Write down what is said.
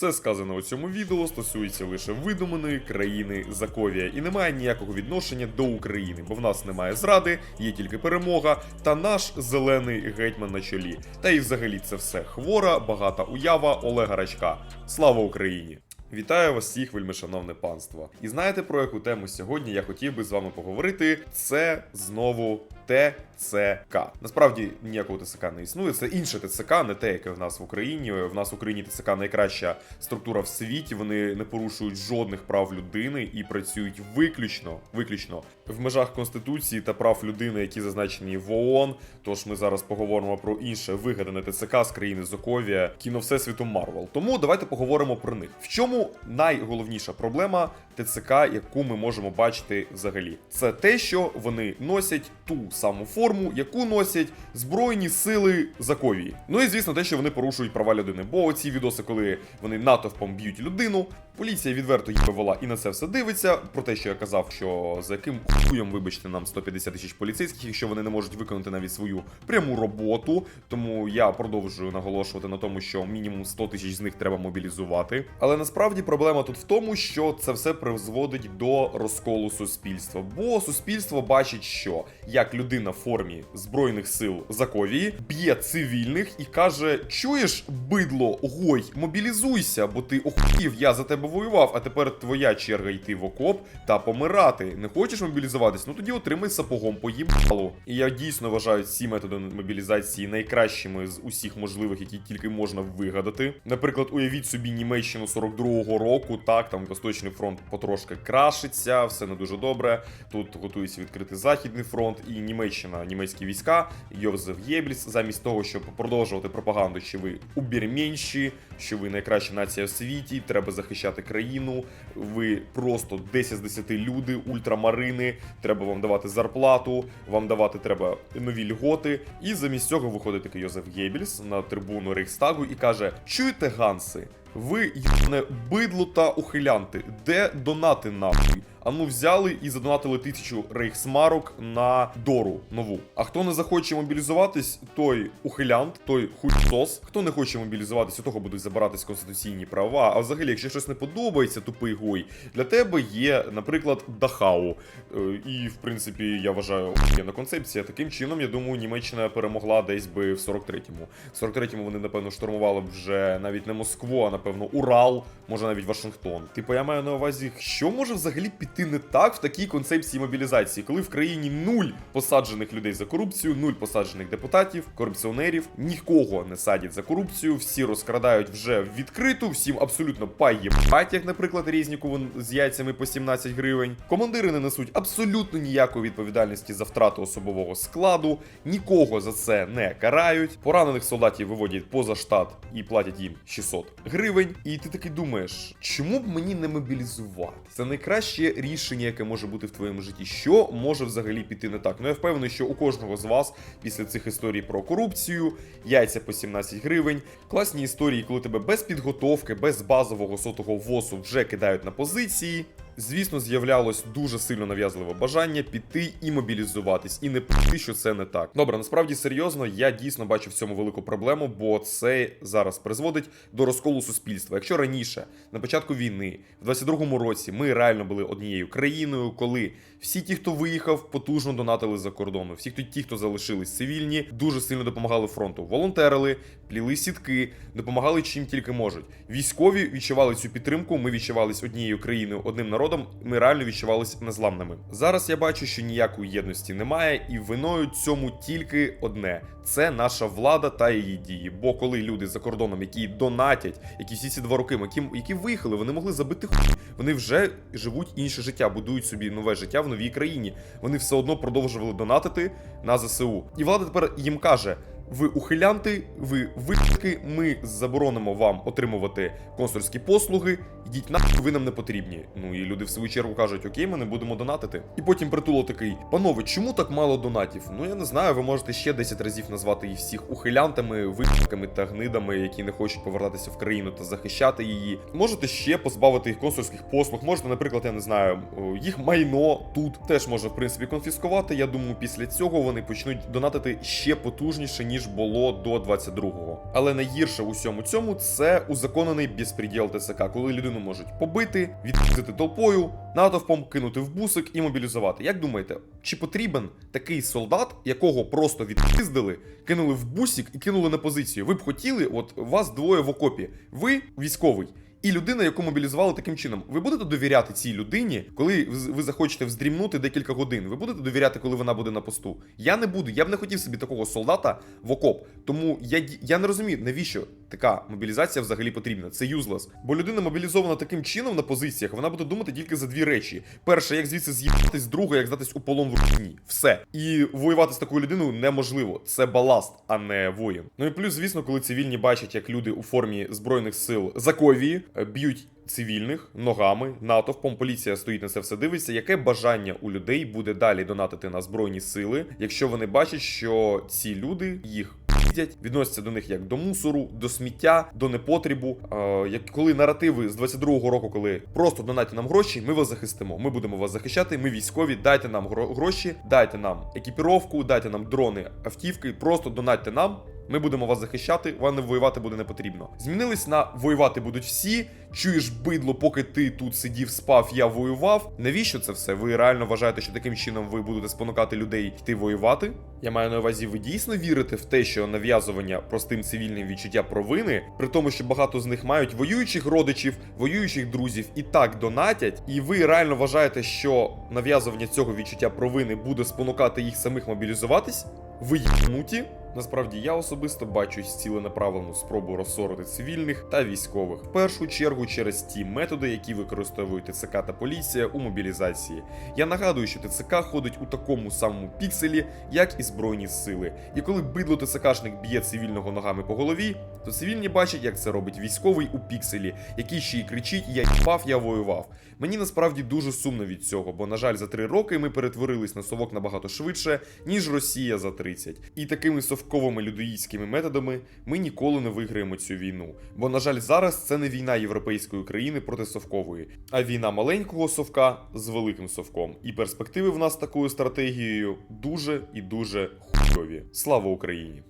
Все сказане у цьому відео стосується лише видуманої країни Заковія і не має ніякого відношення до України, бо в нас немає зради, є тільки перемога та наш зелений гетьман на чолі. Та і взагалі це все хвора, багата уява Олега Рачка. Слава Україні! Вітаю вас всіх, вельмишановне панство. І знаєте про яку тему сьогодні я хотів би з вами поговорити? Це знову ТЦК. Насправді ніякого ТЦК не існує. Це інше ТЦК, не те, яке в нас в Україні. В нас в Україні ТЦК найкраща структура в світі. Вони не порушують жодних прав людини і працюють виключно, виключно в межах конституції та прав людини, які зазначені в ООН. Тож ми зараз поговоримо про інше вигадане ТЦК з країни Зоковія, кіно всесвіту Марвел. Тому давайте поговоримо про них. В чому найголовніша проблема ТЦК, яку ми можемо бачити взагалі? Це те, що вони носять ту саму форму, яку носять Збройні сили Заковії. Ну і звісно, те, що вони порушують права людини. Бо ці відоси, коли вони натовпом б'ють людину, поліція відверто їх вела і на це все дивиться. Про те, що я казав, що за яким хуєм, вибачте, нам 150 тисяч поліцейських, якщо вони не можуть виконати навіть свою пряму роботу. Тому я продовжую наголошувати на тому, що мінімум 100 тисяч з них треба мобілізувати. Але насправді проблема тут в тому, що це все призводить до розколу суспільства. Бо суспільство бачить, що як людина в формі збройних сил Заковії б'є цивільних і каже: Чуєш, бидло, гой, мобілізуйся, бо ти охуїв, я за тебе воював, а тепер твоя черга йти в окоп та помирати. Не хочеш мобілізуватись? Ну тоді отримай сапогом по їбалу. І я дійсно вважаю ці методи мобілізації найкращими з усіх можливих, які тільки можна вигадати. Наприклад, уявіть собі Німеччину 42-го року, так там Восточний фронт потрошки крашиться, все не дуже добре. Тут готується відкрити Західний фронт і Німеччина, німецькі війська, Йозеф Єбліс, замість того, щоб продовжувати пропаганду, що ви убірменші, що ви найкраща нація в світі, треба захищати країну. Ви просто 10 з 10 люди, ультрамарини, треба вам давати зарплату, вам давати треба нові льготи. І замість цього виходить такий Йозеф Геббельс на трибуну Рейхстагу і каже: Чуєте, Ганси? Ви йобне бидло та ухилянти, де донати нахуй? А ну взяли і задонатили тисячу рейхсмарок на дору нову. А хто не захоче мобілізуватись, той ухилянт, той хуйсос. Хто не хоче мобілізуватись, у того будуть забиратись конституційні права. А взагалі, якщо щось не подобається, тупий гой, для тебе є, наприклад, Дахау. Е, І в принципі, я вважаю, на концепція. Таким чином, я думаю, Німеччина перемогла десь би в 43-му. В 43-му вони, напевно, штурмували б вже навіть не Москву, а напевно Урал, може навіть Вашингтон. Типу, я маю на увазі, що може взагалі піти не так в такій концепції мобілізації, коли в країні нуль посаджених людей за корупцію, нуль посаджених депутатів, корупціонерів, нікого не садять за корупцію, всі розкрадають вже відкриту, всім абсолютно паєбать, як, наприклад, Різнікову з яйцями по 17 гривень. Командири не несуть абсолютно ніякої відповідальності за втрату особового складу, нікого за це не карають. Поранених солдатів виводять поза штат і платять їм 600 гривень. І ти таки думаєш, чому б мені не мобілізувати? Це найкраще рішення, яке може бути в твоєму житті. Що може взагалі піти не так? Ну я впевнений, що у кожного з вас після цих історій про корупцію, яйця по 17 гривень, класні історії, коли тебе без підготовки, без базового сотого ВОСу вже кидають на позиції. Звісно, з'являлось дуже сильно нав'язливе бажання піти і мобілізуватись, і не пити, що це не так. Добре, насправді серйозно, я дійсно бачу в цьому велику проблему, бо це зараз призводить до розколу суспільства. Якщо раніше, на початку війни, в 22-му році, ми реально були однією країною, коли всі ті, хто виїхав, потужно донатили за кордону. Всі хто ті, хто залишились цивільні, дуже сильно допомагали фронту. Волонтерили, пліли сітки, допомагали чим тільки можуть. Військові відчували цю підтримку. Ми відчувались однією країною, одним народом. Ми реально відчувались незламними. Зараз я бачу, що ніякої єдності немає, і виною цьому тільки одне: це наша влада та її дії. Бо коли люди за кордоном, які донатять, які всі ці два роки, які, які виїхали, вони могли забити хуй. Вони вже живуть інше життя, будують собі нове життя в новій країні. Вони все одно продовжували донатити на ЗСУ. І влада тепер їм каже. Ви ухилянти, ви витки, ми заборонимо вам отримувати консульські послуги. Йдіть нахуй, ви нам не потрібні. Ну і люди в свою чергу кажуть, окей, ми не будемо донатити. І потім притуло такий: панове, чому так мало донатів? Ну я не знаю, ви можете ще 10 разів назвати їх всіх ухилянтами, витками та гнидами, які не хочуть повертатися в країну та захищати її. Можете ще позбавити їх консульських послуг. Можете, наприклад, я не знаю, їх майно тут теж можна в принципі конфіскувати. Я думаю, після цього вони почнуть донатити ще потужніше, ніж ніж було до 22-го. Але найгірше у всьому цьому це узаконений безпреділ ТСК, коли людину можуть побити, відрізати толпою, натовпом кинути в бусик і мобілізувати. Як думаєте, чи потрібен такий солдат, якого просто відпиздили, кинули в бусик і кинули на позицію? Ви б хотіли, от вас двоє в окопі, ви військовий. І людина, яку мобілізували таким чином, ви будете довіряти цій людині, коли ви захочете вздрімнути декілька годин. Ви будете довіряти, коли вона буде на посту. Я не буду. Я б не хотів собі такого солдата в окоп. Тому я я не розумію, навіщо така мобілізація взагалі потрібна. Це юзлес. Бо людина мобілізована таким чином на позиціях, вона буде думати тільки за дві речі: перше, як звідси з'їбатись, друге, як здатись у полон в русні. Все. І воювати з такою людиною неможливо. Це баласт, а не воїн. Ну і плюс, звісно, коли цивільні бачать, як люди у формі збройних сил Заковії е, б'ють. Цивільних ногами, натовпом, поліція стоїть на це все дивиться. Яке бажання у людей буде далі донатити на збройні сили, якщо вони бачать, що ці люди їх піздять, відносяться до них як до мусору, до сміття, до непотрібу. Е, як коли наративи з 22-го року, коли просто донайте нам гроші, ми вас захистимо. Ми будемо вас захищати. Ми військові, дайте нам гро- гроші, дайте нам екіпіровку, дайте нам дрони, автівки. Просто донатьте нам. Ми будемо вас захищати, вам не воювати буде не потрібно. Змінились на воювати будуть всі. Чуєш бидло, поки ти тут сидів, спав, я воював. Навіщо це все? Ви реально вважаєте, що таким чином ви будете спонукати людей йти воювати? Я маю на увазі, ви дійсно вірите в те, що нав'язування простим цивільним відчуття провини, при тому, що багато з них мають воюючих родичів, воюючих друзів і так донатять, і ви реально вважаєте, що нав'язування цього відчуття провини буде спонукати їх самих мобілізуватись? Ви єбнуті? Насправді я особисто бачу ціленаправлену спробу розсорити цивільних та військових, в першу чергу через ті методи, які використовують ТЦК та поліція у мобілізації. Я нагадую, що ТЦК ходить у такому самому пікселі, як і збройні сили. І коли бидло ТЦКшник б'є цивільного ногами по голові, то цивільні бачать, як це робить військовий у пікселі, який ще й кричить: Я їбав, я воював. Мені насправді дуже сумно від цього, бо, на жаль, за три роки ми перетворились на совок набагато швидше, ніж Росія за 30. І такими совковими людоїдськими методами ми ніколи не виграємо цю війну. Бо, на жаль, зараз це не війна європейської країни проти совкової, а війна маленького совка з великим совком. І перспективи в нас такою стратегією дуже і дуже хуйові. Слава Україні!